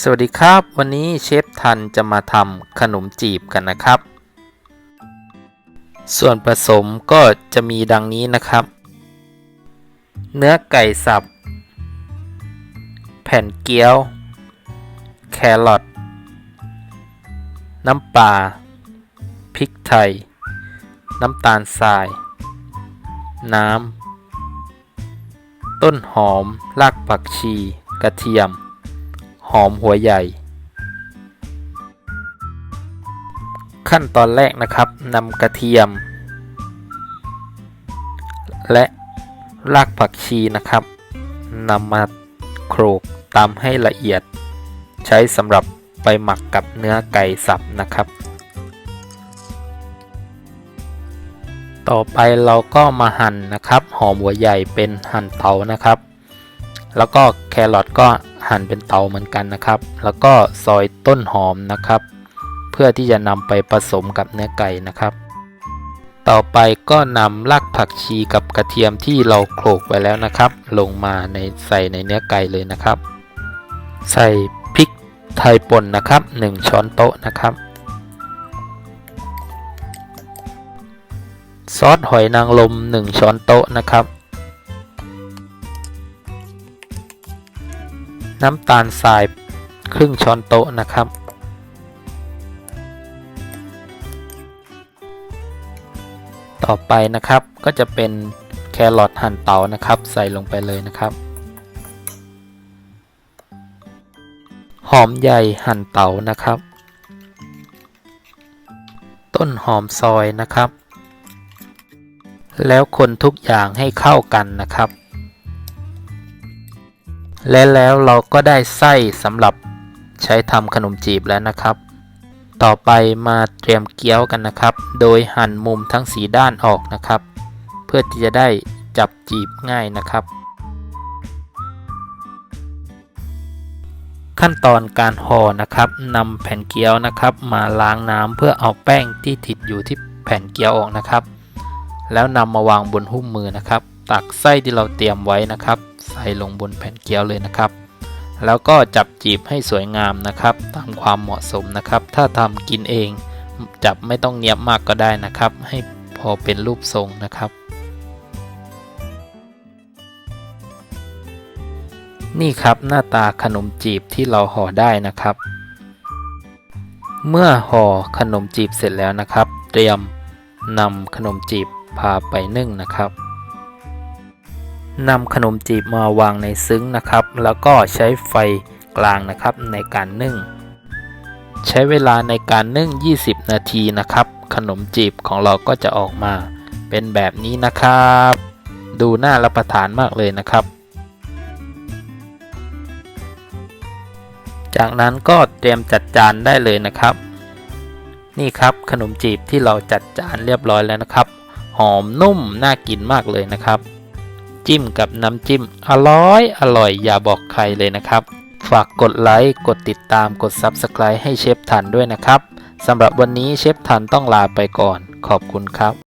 สวัสดีครับ วันนี้เชฟทันจะมาทำขนมจีบกันนะครับ ส่วนผสมก็จะมีดังนี้นะครับ เนื้อไก่สับ แผ่นเกี๊ยว แครอทน้ำปลาพริกไทย น้ำตาลทราย น้ำ ต้นหอม รากผักชี กระเทียม หอมหัวใหญ่ ขั้นตอนแรกนะครับนำกระเทียม และรากผักชีนะครับนำมาโขลกตามให้ละเอียด ใช้สำหรับไปหมักกับเนื้อไก่สับนะครับ ต่อไปเราก็มาหั่นนะครับหอมหัวใหญ่เป็นหั่นเตานะครับ แล้วก็แครอทก็หั่นเป็นเตาเหมือนกันนะครับ แล้วก็ซอยต้นหอมนะครับ เพื่อที่จะนำไปผสมกับเนื้อไก่นะครับ ต่อไปก็นำรากผักชีกับกระเทียมที่เราโขลกไว้แล้วนะครับ ลงมาในใส่ในเนื้อไก่เลยนะครับ ใส่พริกไทยป่นนะครับ 1 ช้อนโต๊ะนะครับซอสหอยนางรม1 ช้อนโต๊ะนะครับ น้ำตาลทรายครึ่งช้อนโต๊ะนะครับ ต่อไปนะครับก็จะเป็นแครอทหั่นเตานะครับ ใส่ลงไปเลยนะครับ หอมใหญ่หั่นเตานะครับ ต้นหอมซอยนะครับ แล้วคนทุกอย่างให้เข้ากันนะครับ และแล้วเราก็ได้ไส้สำหรับใช้ทำขนมจีบแล้วนะครับ ต่อไปมาเตรียมเกี๊ยวกันนะครับ โดยหั่นมุมทั้งสีด้านออกนะครับ เพื่อที่จะได้จับจีบง่ายนะครับ ขั้นตอนการห่อนะครับนำแผ่นเกี๊ยวนะครับ มาล้างน้ำเพื่อเอาแป้งที่ติดอยู่ที่แผ่นเกี๊ยวออกนะครับ แล้วนำมาวางบนหุ้มมือนะครับ ตักไส้ที่เราเตรียมไว้นะครับ ใส่ลงบนแผ่นเกี๊ยวเลยนะครับ แล้วก็จับจีบให้สวยงามนะครับตามความเหมาะสมนะครับ ถ้าทำกินเอง จับไม่ต้องเนียบมากก็ได้นะครับ ให้พอเป็นรูปทรงนะครับ นี่ครับหน้าตาขนมจีบที่เราห่อได้นะครับ เมื่อห่อขนมจีบเสร็จแล้วนะครับ เตรียมนำขนมจีบพาไปนึ่งนะครับ นำขนมจีบมาวางในซึ้งนะครับ แล้วก็ใช้ไฟกลางนะครับในการนึ่ง ใช้เวลาในการนึ่ง 20 นาทีนะครับ ขนมจีบของเราก็จะออกมา เป็นแบบนี้นะครับ ดูน่ารับประทานมากเลยนะครับ จากนั้นก็เตรียมจัดจานได้เลยนะครับ นี่ครับขนมจีบที่เราจัดจานเรียบร้อยแล้วนะครับ หอมนุ่มน่ากินมากเลยนะครับ จิ้มกับน้ำจิ้ม อร่อย อร่อยอย่าบอกใครเลยนะครับ ฝากกดไลค์กดติดตามกด Subscribe ให้เชฟทันด้วยนะครับสำหรับวันนี้เชฟทันต้องลาไปก่อน ขอบคุณครับ